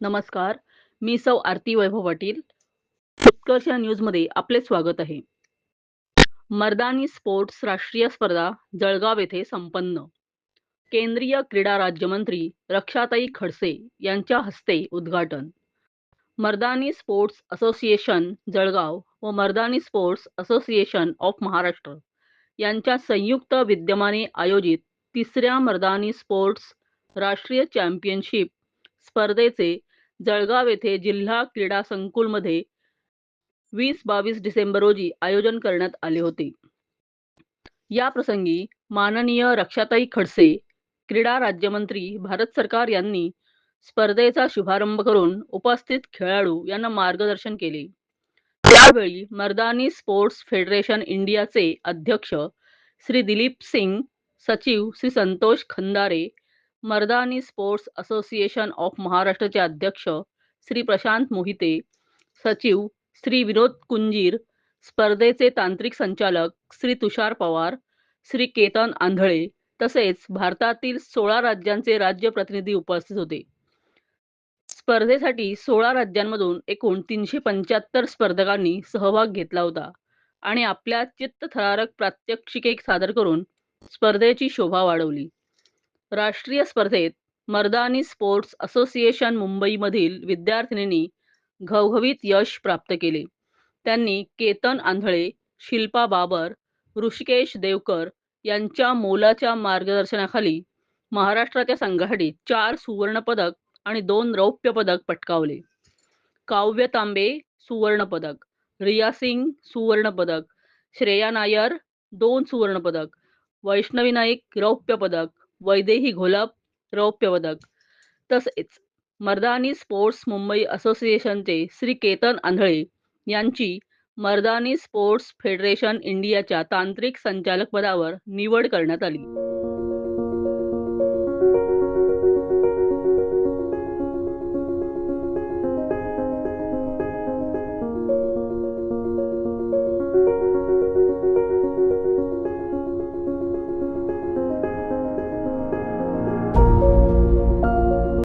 नमस्कार मी सौ आरती वैभव पाटील उत्कर्ष न्यूजमध्ये आपले स्वागत आहे. मर्दानी स्पोर्ट्स राष्ट्रीय स्पर्धा जळगाव येथे संपन्न. केंद्रीय क्रीडा राज्यमंत्री रक्षाताई खडसे यांच्या हस्ते उद्घाटन. मर्दानी स्पोर्ट्स असोसिएशन जळगाव व Mardani sports association of Maharashtra यांच्या संयुक्त विद्यमाने आयोजित तिसऱ्या मर्दानी स्पोर्ट्स राष्ट्रीय चॅम्पियनशिप स्पर्धेचे जळगाव येथे जिल्हा क्रीडा संकुलमध्ये वीस बावीस डिसेंबर रोजी आयोजन करण्यात आले होते. या प्रसंगी माननीय रक्षाताई खडसे क्रीडा राज्यमंत्री भारत सरकार यांनी स्पर्धेचा शुभारंभ करून उपस्थित खेळाडू यांना मार्गदर्शन केले. त्यावेळी मर्दानी स्पोर्ट्स फेडरेशन इंडियाचे अध्यक्ष श्री दिलीप सिंग सचिव Shri Santosh Khandare Mardani sports association of महाराष्ट्राचे अध्यक्ष श्री प्रशांत मोहिते सचिव श्री विनोद कुंजीर स्पर्धेचे तांत्रिक संचालक श्री तुषार पवार श्री केतन आंधळे तसेच भारतातील सोळा राज्यांचे राज्य प्रतिनिधी उपस्थित होते. स्पर्धेसाठी सोळा राज्यांमधून एकूण तीनशे पंच्याहत्तर स्पर्धकांनी सहभाग घेतला होता आणि आपल्या चित्तथरारक प्रात्यक्षिके सादर करून स्पर्धेची शोभा वाढवली. राष्ट्रीय स्पर्धेत मर्दानी स्पोर्ट्स असोसिएशन मुंबईमधील विद्यार्थिनींनी घवघवीत यश प्राप्त केले. त्यांनी केतन आंधळे शिल्पा बाबर ऋषिकेश देवकर यांच्या मोलाच्या मार्गदर्शनाखाली महाराष्ट्राच्या संघासाठी चार सुवर्णपदक आणि दोन रौप्य पदक पटकावले. काव्य तांबे सुवर्णपदक. रिया सिंग सुवर्णपदक. श्रेया नायर दोन सुवर्णपदक. वैष्णवी नाईक रौप्य पदक वैदेही घोलप रौप्यपदक तसेच मर्दानी स्पोर्ट्स मुंबई असोसिएशनचे श्री केतन आंधळे यांची मर्दानी स्पोर्ट्स फेडरेशन इंडियाच्या तांत्रिक संचालक पदावर निवड करण्यात आली.